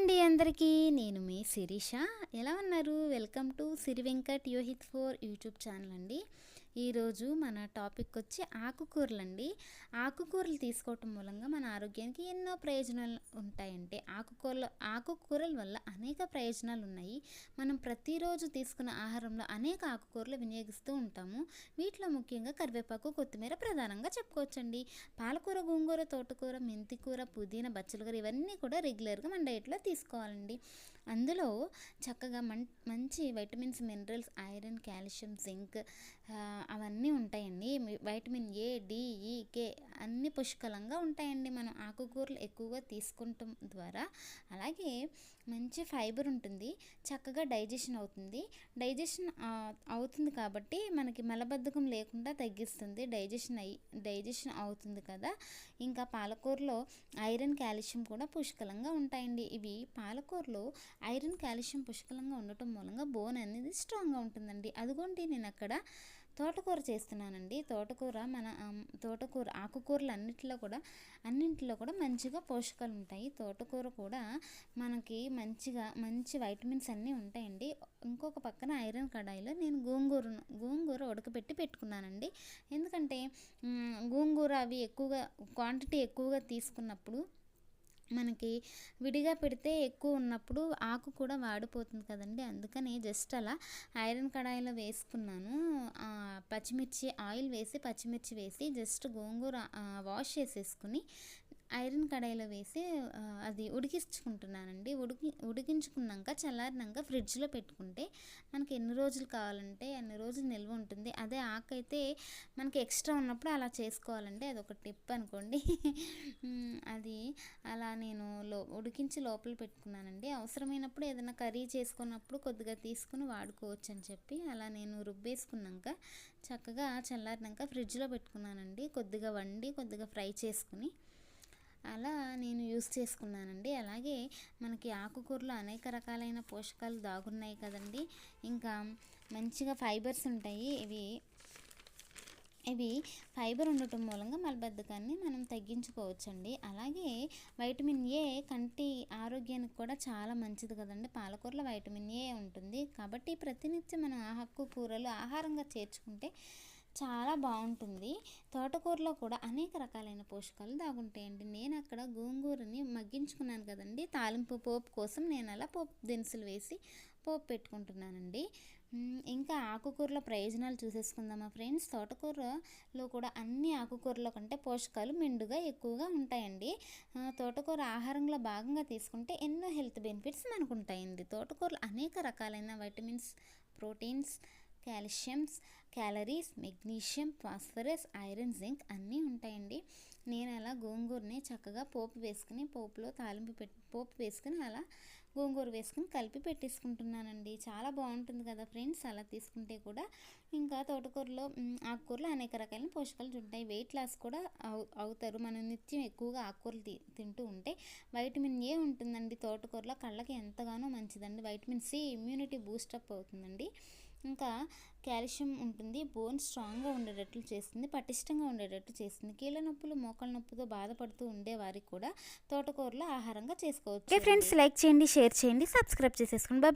అండి అందరికీ. నేను మీ శిరీష. ఎలా ఉన్నారు? Welcome to Siri Venkat Yohith four YouTube channel అండి. ఈరోజు మన టాపిక్ వచ్చి ఆకుకూరలు అండి ఆకుకూరలు తీసుకోవటం మూలంగా మన ఆరోగ్యానికి ఎన్నో ప్రయోజనాలు ఉంటాయంటే ఆకుకూరలు ఆకుకూరల వల్ల అనేక ప్రయోజనాలు ఉన్నాయి. మనం ప్రతిరోజు తీసుకున్న ఆహారంలో అనేక ఆకుకూరలు వినియోగిస్తూ ఉంటాము. వీటిలో ముఖ్యంగా కరివేపాకు కొత్తిమీర ప్రధానంగా చెప్పుకోవచ్చండి. పాలకూర గోంగూర తోటకూర మెంతికూర పుదీనా బచ్చలకూర ఇవన్నీ కూడా రెగ్యులర్గా మన డైట్లో తీసుకోవాలండి. అందులో చక్కగా మం మంచి vitamins minerals iron calcium zinc అవన్నీ ఉంటాయండి. వైటమిన్ ఏ డి ఈ కే అన్ని పుష్కలంగా ఉంటాయండి. మనం ఆకుకూరలు ఎక్కువగా తీసుకుంటాం ద్వారా. అలాగే మంచి ఫైబర్ ఉంటుంది. చక్కగా డైజెషన్ అవుతుంది. డైజెషన్ అవుతుంది కాబట్టి మనకి మలబద్ధకం లేకుండా తగ్గిస్తుంది. డైజెషన్ అయ్యి డైజెషన్ అవుతుంది కదా. ఇంకా పాలకూరలో ఐరన్ కాల్షియం కూడా పుష్కలంగా ఉంటాయండి. ఇవి పాలకూరలో ఐరన్ కాల్షియం పుష్కలంగా ఉండటం మూలంగా బోన్ అనేది స్ట్రాంగ్గా ఉంటుందండి. అదిగోండి నేను అక్కడ తోటకూర చేస్తున్నానండి. తోటకూర మన తోటకూర ఆకుకూరలు అన్నింటిలో కూడా అన్నింటిలో కూడా మంచిగా పోషకాలు ఉంటాయి తోటకూర కూడా మనకి మంచిగా మంచి వైటమిన్స్ అన్నీ ఉంటాయండి. ఇంకొక పక్కన ఐరన్ కడాయిలో నేను గోంగూరను గోంగూర ఉడకబెట్టి పెట్టుకున్నానండి. ఎందుకంటే గోంగూర అవి ఎక్కువగా క్వాంటిటీ ఎక్కువగా తీసుకున్నప్పుడు మనకి విడిగా పెడితే ఎక్కువ ఉన్నప్పుడు ఆకు కూడా వాడిపోతుంది కదండి. అందుకని జస్ట్ అలా ఐరన్ కడాయిలో వేసుకున్నాను. పచ్చిమిర్చి ఆయిల్ వేసి పచ్చిమిర్చి వేసి జస్ట్ గోంగూర వాష్ చేసేసుకుని ఐరన్ కడాయిలో వేసి అది ఉడికించుకుంటున్నానండి. ఉడికి ఉడికించుకున్నాక చల్లారినాక ఫ్రిడ్జ్లో పెట్టుకుంటే మనకి ఎన్ని రోజులు కావాలంటే అన్ని రోజులు నిల్వ ఉంటుంది. అదే ఆకు అయితే మనకి ఎక్స్ట్రా ఉన్నప్పుడు అలా చేసుకోవాలండి. అది ఒక టిప్ అనుకోండి. అది అలా నేను లో ఉడికించి లోపల పెట్టుకున్నానండి. అవసరమైనప్పుడు ఏదైనా కర్రీ చేసుకున్నప్పుడు కొద్దిగా తీసుకుని వాడుకోవచ్చు అని చెప్పి అలా నేను రుబ్బేసుకున్నాక చక్కగా చల్లారినాక ఫ్రిడ్జ్లో పెట్టుకున్నానండి. కొద్దిగా వండి కొద్దిగా ఫ్రై చేసుకుని అలా నేను యూస్ చేసుకున్నానండి. అలాగే మనకి ఆకుకూరలో అనేక రకాలైన పోషకాలు దాగున్నాయి కదండి. ఇంకా మంచిగా ఫైబర్స్ ఉంటాయి. ఇవి ఇవి ఫైబర్ ఉండటం మూలంగా మలబద్ధకాన్ని మనం తగ్గించుకోవచ్చండి. అలాగే వైటమిన్ ఏ కంటి ఆరోగ్యానికి కూడా చాలా మంచిది కదండి. పాలకూరలో వైటమిన్ ఏ ఉంటుంది. కాబట్టి ప్రతినిత్యం మనం ఆకు కూరలు ఆహారంగా చేర్చుకుంటే చాలా బాగుంటుంది. తోటకూరలో కూడా అనేక రకాలైన పోషకాలు దాగుంటాయండి నేను అక్కడ గోంగూరని మగ్గించుకున్నాను కదండి. తాలింపు పోపు కోసం నేను అలా పోపు దినుసులు వేసి పోపు పెట్టుకుంటున్నానండి. ఇంకా ఆకుకూరల ప్రయోజనాలు చూసేసుకుందామా ఫ్రెండ్స్? తోటకూరలో కూడా అన్ని ఆకుకూరల కంటే పోషకాలు మెండుగా ఎక్కువగా ఉంటాయండి. తోటకూర ఆహారంలో భాగంగా తీసుకుంటే ఎన్నో హెల్త్ బెనిఫిట్స్ మనకు ఉంటాయండి తోటకూరలు అనేక రకాలైన vitamins proteins calciums calories magnesium phosphorus iron zinc అన్నీ ఉంటాయండి. నేను అలా గోంగూరని చక్కగా పోపు వేసుకుని పోపులో తాలింపు పెట్టి పోపు వేసుకుని అలా గోంగూర వేసుకుని కలిపి పెట్టేసుకుంటున్నానండి. చాలా బాగుంటుంది కదా ఫ్రెండ్స్ అలా తీసుకుంటే కూడా. ఇంకా తోటకూరలో ఆకుకూరలో అనేక రకాలైన పోషకాలు ఉంటాయి. వెయిట్ లాస్ కూడా అవు అవుతారు. మనం నిత్యం ఎక్కువగా ఆకుకూరలు తి తింటూ ఉంటే వైటమిన్ ఏ ఉంటుందండి? తోటకూరలో కళ్ళకి ఎంతగానో మంచిదండి. వైటమిన్ సి ఇమ్యూనిటీ బూస్టప్ అవుతుందండి. ఇంకా కాల్షియం ఉంటుంది బోన్ స్ట్రాంగ్గా ఉండేటట్లు చేస్తుంది పటిష్టంగా ఉండేటట్లు చేస్తుంది. కీళ్ళ నొప్పులు మోకాళ్ళ నొప్పితో బాధపడుతూ ఉండే వారికి కూడా తోటకూరలో ఆహారంగా చేసుకోవచ్చు. ఫ్రెండ్స్ లైక్ చేయండి షేర్ చేయండి సబ్స్క్రైబ్ చేసేసుకోండి.